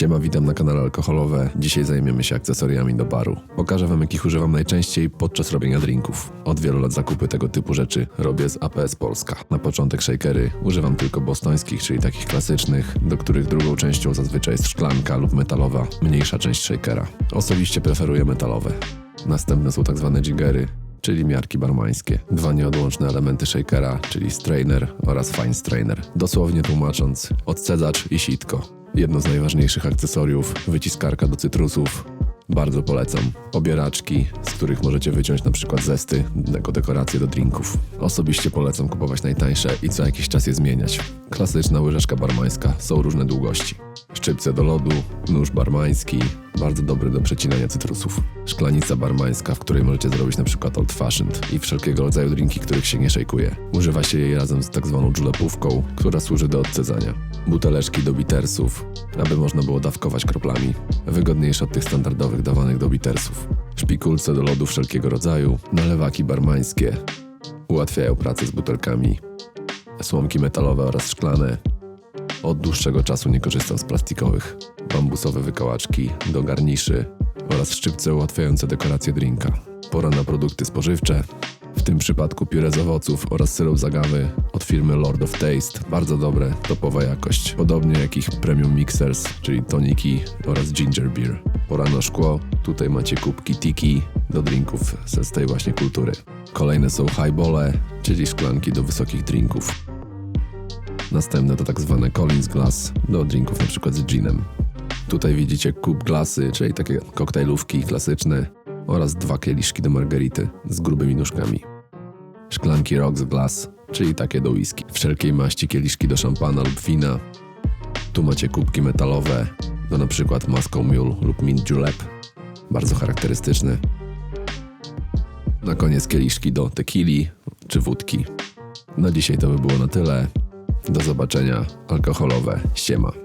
Siema, witam na kanale Alkoholowe. Dzisiaj zajmiemy się akcesoriami do baru. Pokażę wam, jakich używam najczęściej podczas robienia drinków. Od wielu lat zakupy tego typu rzeczy robię z APS Polska. Na początek shakery używam tylko bostońskich, czyli takich klasycznych, do których drugą częścią zazwyczaj jest szklanka lub metalowa, mniejsza część shakera. Osobiście preferuję metalowe. Następne są tak zwane jiggery, czyli miarki barmańskie. Dwa nieodłączne elementy shakera, czyli strainer oraz fine strainer. Dosłownie tłumacząc, odcedzacz i sitko. Jedno z najważniejszych akcesoriów, wyciskarka do cytrusów. Bardzo polecam. Obieraczki, z których możecie wyciąć na przykład zesty jako dekoracje do drinków. Osobiście polecam kupować najtańsze i co jakiś czas je zmieniać. Klasyczna łyżeczka barmańska, są różne długości. Szczypce do lodu, nóż barmański, bardzo dobry do przecinania cytrusów. Szklanica barmańska, w której możecie zrobić przykład old fashioned i wszelkiego rodzaju drinki, których się nie szejkuje. Używa się jej razem z tak zwaną julepówką, która służy do odcedzania. Buteleczki do bitersów, aby można było dawkować kroplami. Wygodniejsze od tych standardowych dawanych do bitersów. Szpikulce do lodu wszelkiego rodzaju, nalewaki barmańskie. Ułatwiają pracę z butelkami. Słomki metalowe oraz szklane, od dłuższego czasu nie korzystam z plastikowych. Bambusowe wykałaczki do garniszy oraz szczypce ułatwiające dekorację drinka. Pora na produkty spożywcze, w tym przypadku pióre z owoców oraz syrop z agawy od firmy Lord of Taste. Bardzo dobre, topowa jakość. Podobnie jak ich premium mixers, czyli toniki oraz ginger beer. Pora na szkło, tutaj macie kubki tiki do drinków z tej właśnie kultury. Kolejne są highbole, czyli szklanki do wysokich drinków. Następne to tak zwane Collins Glass do drinków przykład z ginem. Tutaj widzicie kup glasy, czyli takie koktajlówki klasyczne oraz dwa kieliszki do margarity z grubymi nóżkami. Szklanki Rocks Glass, czyli takie do whisky. Wszelkiej maści kieliszki do szampana lub wina. Tu macie kubki metalowe do przykład Moscow Mule lub Mint Julep. Bardzo charakterystyczne. Na koniec kieliszki do tequili czy wódki. Na dzisiaj to by było na tyle. Do zobaczenia. Alkoholowe. Siema.